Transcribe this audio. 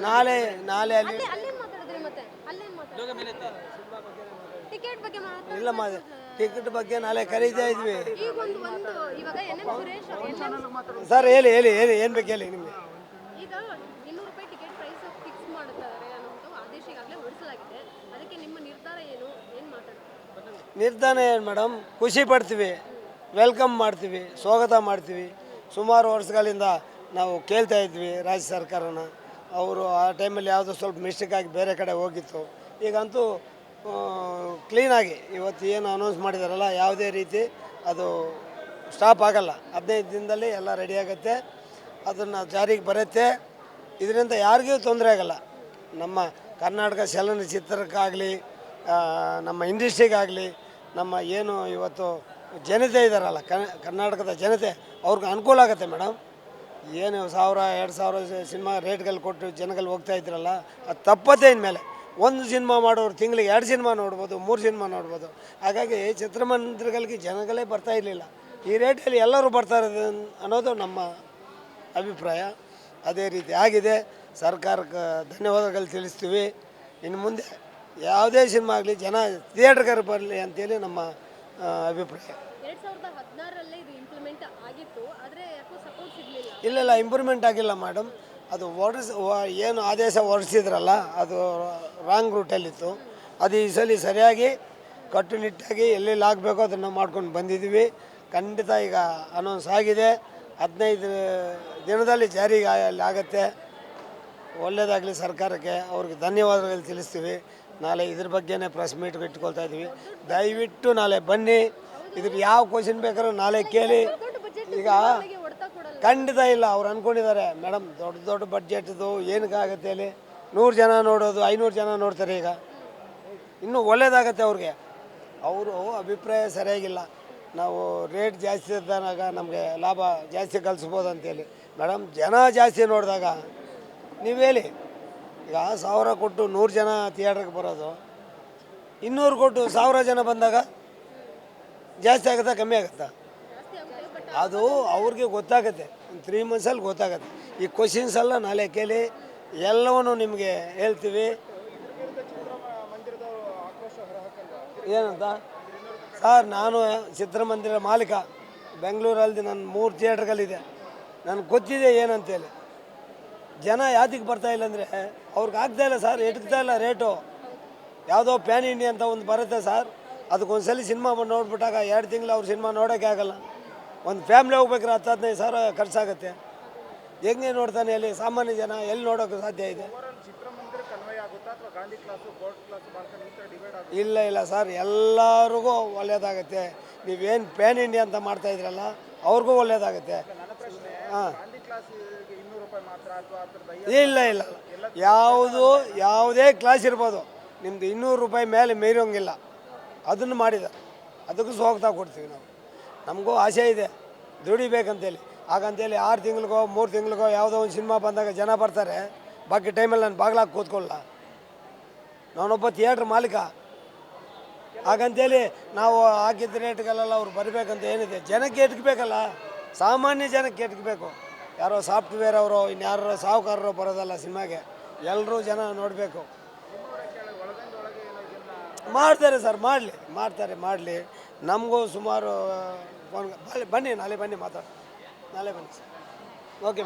ನಾಳೆ ನಾಳೆ ಅಲ್ಲಿ ಅಲ್ಲೇ ಅಲ್ಲೇನ್ ಮಾತಾಡಿದ್ರಿ ಮತ್ತೆ. ಅಲ್ಲೇನ್ ಮಾತಾಡಿದ್ರಿ ಟಿಕೆಟ್ ಬಗ್ಗೆ ಮಾತಾಡ್- ಇಲ್ಲ ಮಾ ಟಿಕೆಟ್ ಬಗ್ಗೆ ನಾಳೆ ಕರೀತಾ ಇದ್ವಿ ಈಗ ಒಂದು ಒಂದು ಇವಾಗ N M Suresh NM sir ಹೇಳಿ ಹೇಳಿ ಹೇಳಿ ಏನು ಬೇಕು ಹೇಳಿ ನಿಮಗೆ. ಈಗ ಇನ್ನೂರು ರೂಪಾಯಿ ಟಿಕೆಟ್ ಪ್ರೈಸ್ ಫಿಕ್ಸ್ ಮಾಡುತ್ತಾರೆ ಅನ್ನೋದು ಆದೇಶ ಈಗಾಗಲೇ ಹೊರಡಿಸಲಾಗಿದೆ. ಅದಕ್ಕೆ ನಿಮ್ಮ ನಿರ್ಧಾರ ಏನು? ಏನು ಮಾತಾಡ್ತೀರಿ? ನಿರ್ಧಾರ ಏನು ಮೇಡಮ್? ಖುಷಿ ಪಡ್ತೀವಿ. ವೆಲ್ಕಮ್ ಮಾಡ್ತೀವಿ. ಸ್ವಾಗತ ಮಾಡ್ತೀವಿ. ಸುಮಾರು ವರ್ಷಗಳಿಂದ ನಾವು ಕೇಳ್ತಾ ಇದ್ವಿ ರಾಜ್ಯ ಸರ್ಕಾರನ. ಅವರು ಆ ಟೈಮಲ್ಲಿ ಯಾವುದೋ ಸ್ವಲ್ಪ ಮಿಸ್ಟೇಕ್ ಆಗಿ ಬೇರೆ ಕಡೆ ಹೋಗಿತ್ತು. ಈಗಂತೂ ಕ್ಲೀನಾಗಿ ಇವತ್ತು ಏನು ಅನೌನ್ಸ್ ಮಾಡಿದಾರಲ್ಲ, ಯಾವುದೇ ರೀತಿ ಅದು ಸ್ಟಾಪ್ ಆಗಲ್ಲ. ಹದಿನೈದು ದಿನದಲ್ಲಿ ಎಲ್ಲ ರೆಡಿ ಆಗುತ್ತೆ. ಅದನ್ನು ಜಾರಿಗೆ ಬರುತ್ತೆ. ಇದರಿಂದ ಯಾರಿಗೂ ತೊಂದರೆ ಆಗಲ್ಲ. ನಮ್ಮ ಕರ್ನಾಟಕ ಚಲನಚಿತ್ರಕ್ಕಾಗಲಿ ನಮ್ಮ ಇಂಡಸ್ಟ್ರಿಗಾಗಲಿ, ನಮ್ಮ ಏನು ಇವತ್ತು ಜನತೆ ಇದ್ದಾರಲ್ಲ ಕರ್ನಾಟಕದ ಜನತೆ, ಅವ್ರಿಗೆ ಅನುಕೂಲ ಆಗುತ್ತೆ ಮೇಡಮ್. ಏನು ಸಾವಿರ, ಎರಡು ಸಾವಿರ ಸಿನಿಮಾ ರೇಟ್ಗಳು ಕೊಟ್ಟು ಜನಗಳು ಹೋಗ್ತಾ ಇದ್ರಲ್ಲ, ಅದು ತಪ್ಪತ್ತೆ ಇನ್ಮೇಲೆ. ಒಂದು ಸಿನಿಮಾ ಮಾಡೋರು ತಿಂಗಳಿಗೆ ಎರಡು ಸಿನಿಮಾ ನೋಡ್ಬೋದು, ಮೂರು ಸಿನಿಮಾ ನೋಡ್ಬೋದು. ಹಾಗಾಗಿ ಚಿತ್ರಮಂದಿರಗಳಿಗೆ ಜನಗಳೇ ಬರ್ತಾ ಇರಲಿಲ್ಲ. ಈ ರೇಟಲ್ಲಿ ಎಲ್ಲರೂ ಬರ್ತಾ ಇರೋದು ಅನ್ನೋದು ನಮ್ಮ ಅಭಿಪ್ರಾಯ. ಅದೇ ರೀತಿ ಆಗಿದೆ. ಸರ್ಕಾರಕ್ಕೆ ಧನ್ಯವಾದಗಳು ತಿಳಿಸ್ತೀವಿ. ಇನ್ನು ಮುಂದೆ ಯಾವುದೇ ಸಿನಿಮಾ ಆಗಲಿ, ಜನ ಥಿಯೇಟ್ರ್ಗಾರ ಬರಲಿ ಅಂತೇಳಿ ನಮ್ಮ ಅಭಿಪ್ರಾಯ. ಇಲ್ಲ ಇಲ್ಲ ಇಂಪ್ರೂವ್ಮೆಂಟ್ ಆಗಿಲ್ಲ ಮೇಡಮ್ ಅದು ಹೊರಡಿಸ್ ಏನು ಆದೇಶ ಹೊರಡಿಸಿದ್ರಲ್ಲ ಅದು ರಾಂಗ್ ರೂಟಲ್ಲಿತ್ತು ಅದು ಈ ಸಲ ಸರಿಯಾಗಿ ಕಟ್ಟುನಿಟ್ಟಾಗಿ ಎಲ್ಲೆಲ್ಲಿ ಆಗಬೇಕೋ ಅದನ್ನು ಮಾಡ್ಕೊಂಡು ಬಂದಿದ್ದೀವಿ. ಖಂಡಿತ ಈಗ ಅನೌನ್ಸ್ ಆಗಿದೆ. ಹದಿನೈದು ದಿನದಲ್ಲಿ ಜಾರಿಗೆ ಆಗುತ್ತೆ. ಒಳ್ಳೆಯದಾಗಲಿ ಸರ್ಕಾರಕ್ಕೆ ಅವ್ರಿಗೆ ಧನ್ಯವಾದಗಳು ತಿಳಿಸ್ತೀವಿ. ನಾಳೆ ಇದ್ರ ಬಗ್ಗೆನೇ ಪ್ರೆಸ್ ಮೀಟ್ ಇಟ್ಕೊಳ್ತಾ ಇದ್ದೀವಿ ದಯವಿಟ್ಟು ನಾಳೆ ಬನ್ನಿ. ಇದ್ರ ಯಾವ ಕ್ವಶನ್ ಬೇಕಾದ್ರೂ ನಾಳೆ ಕೇಳಿ. ಈಗ ಖಂಡಿತ ಇಲ್ಲ, ಅವ್ರು ಅಂದ್ಕೊಂಡಿದ್ದಾರೆ ಮೇಡಮ್, ದೊಡ್ಡ ದೊಡ್ಡ ಬಡ್ಜೆಟ್ದು ಏನಕ್ಕಾಗತ್ತೆ ಅಲ್ಲಿ ನೂರು ಜನ ನೋಡೋದು, ಐನೂರು ಜನ ನೋಡ್ತಾರೆ ಈಗ. ಇನ್ನೂ ಒಳ್ಳೇದಾಗತ್ತೆ ಅವ್ರಿಗೆ. ಅವರು ಅಭಿಪ್ರಾಯ ಸರಿಯಾಗಿಲ್ಲ. ನಾವು ರೇಟ್ ಜಾಸ್ತಿ ಇದ್ದಾಗ ನಮಗೆ ಲಾಭ ಜಾಸ್ತಿ ಕಲಿಸ್ಬೋದು ಅಂತೇಳಿ. ಮೇಡಮ್, ಜನ ಜಾಸ್ತಿ ನೋಡಿದಾಗ ನೀವು ಹೇಳಿ. ಈಗ ಸಾವಿರ ಕೊಟ್ಟು ನೂರು ಜನ ಥಿಯೇಟ್ರಿಗೆ ಬರೋದು. ಇನ್ನೂರು ಕೊಟ್ಟು ಸಾವಿರ ಜನ ಬಂದಾಗ ಜಾಸ್ತಿ ಆಗುತ್ತಾ, ಕಮ್ಮಿ ಆಗುತ್ತಾ? ಅದು ಅವ್ರಿಗೆ ಗೊತ್ತಾಗುತ್ತೆ. ಒಂದು ತ್ರೀ ಮಂತ್ಸಲ್ಲಿ ಗೊತ್ತಾಗುತ್ತೆ. ಈ ಕ್ವಶನ್ಸ್ ಎಲ್ಲ ನಾಳೆ ಕೇಳಿ ಎಲ್ಲವನ್ನು ನಿಮಗೆ ಹೇಳ್ತೀವಿ. ಏನಂತ? ಸರ್, ನಾನು ಚಿತ್ರಮಂದಿರ ಮಾಲೀಕ. ಬೆಂಗಳೂರಲ್ಲಿ ನನ್ನ ಮೂರು ಥಿಯೇಟ್ರ್ಗಳಿದೆ ನನಗೆ ಗೊತ್ತಿದೆ ಏನಂತೇಳಿ. ಜನ ಯಾತಿಗೆ ಬರ್ತಾ ಇಲ್ಲ ಅಂದರೆ ಅವ್ರಿಗೆ ಆಗ್ತಾ ಇಲ್ಲ ಸರ್ ಎಟ್ಗ್ತಾ ಇಲ್ಲ ರೇಟು. ಯಾವುದೋ ಪ್ಯಾನ್ ಇಂಡಿಯಾ ಅಂತ ಒಂದು ಬರುತ್ತೆ ಸರ್. ಅದಕ್ಕೊಂದ್ಸಲಿ ಸಿನಿಮಾ ಬಂದು ನೋಡ್ಬಿಟ್ಟಾಗ ಎರಡು ತಿಂಗಳು ಅವ್ರ ಸಿನಿಮಾ ನೋಡೋಕ್ಕೆ ಆಗಲ್ಲ. ಒಂದು ಫ್ಯಾಮ್ಲಿ ಹೋಗ್ಬೇಕಾದ್ರೆ ಹತ್ತು ಹದಿನೈದು ಸಾವಿರ ಖರ್ಚಾಗುತ್ತೆ. ಹೆಂಗೆ ನೋಡ್ತಾನೆ ಅಲ್ಲಿ ಸಾಮಾನ್ಯ ಜನ ಎಲ್ಲಿ ನೋಡೋಕೆ ಸಾಧ್ಯ ಇದೆ? ಇಲ್ಲ ಇಲ್ಲ ಸರ್, ಎಲ್ಲರಿಗೂ ಒಳ್ಳೆಯದಾಗುತ್ತೆ ನೀವೇನು ಪ್ಯಾನ್ ಇಂಡಿಯಾ ಅಂತ ಮಾಡ್ತಾ ಇದ್ರಲ್ಲ, ಅವ್ರಿಗೂ ಒಳ್ಳೆಯದಾಗುತ್ತೆ ಹಾಂ. ಇಲ್ಲ ಇಲ್ಲ. ಯಾವುದು ಯಾವುದೇ ಕ್ಲಾಸ್ ಇರ್ಬೋದು. ನಿಮ್ಮದು ಇನ್ನೂರು ರೂಪಾಯಿ ಮೇಲೆ ಮೀರೋಂಗಿಲ್ಲ ಅದನ್ನು ಮಾಡಿದ. ಅದಕ್ಕೂ ಸ್ವಾಗತ ಕೊಡ್ತೀವಿ ನಾವು. ನಮಗೂ ಆಸೆ ಇದೆ. ದುಡಿಬೇಕಂತೇಳಿ. ಹಾಗಂತೇಳಿ ಆರು ತಿಂಗಳಿಗೋ ಮೂರು ತಿಂಗಳಿಗೋ ಯಾವುದೋ ಒಂದು ಸಿನಿಮಾ ಬಂದಾಗ ಜನ ಬರ್ತಾರೆ. ಬಾಕಿ ಟೈಮಲ್ಲಿ ನಾನು ಬಾಗ್ಲಾಗಿ ಕೂತ್ಕೊಳ್ಳ ನಾನೊಬ್ಬ ಥಿಯೇಟ್ರ್ ಮಾಲೀಕ. ಹಾಗಂತೇಳಿ ನಾವು ಹಾಕಿದ ರೇಟ್ಗಳೆಲ್ಲ ಅವ್ರು ಬರಬೇಕಂತ ಏನಿದೆ? ಜನಕ್ಕೆ ಎಟ್ಕಬೇಕಲ್ಲ ಸಾಮಾನ್ಯ ಜನಕ್ಕೆ ಎಟ್ಕಬೇಕು ಯಾರೋ ಸಾಫ್ಟ್ವೇರ್ ಅವರು ಇನ್ಯಾರೋ ಸಾಹುಕಾರರು ಬರೋದಲ್ಲ ಸಿನಿಮಾಗೆ ಎಲ್ಲರೂ ಜನ ನೋಡಬೇಕು. ಮಾಡ್ತಾರೆ ಸರ್, ಮಾಡಲಿ, ಮಾಡ್ತಾರೆ, ಮಾಡಲಿ. ನಮಗೂ ಸುಮಾರು ಫೋನ್, ಬನ್ನಿ, ನಾಳೆ ಬನ್ನಿ ಮಾತಾಡಿ, ನಾಳೆ ಬನ್ನಿ ಸರ್. ಓಕೆ.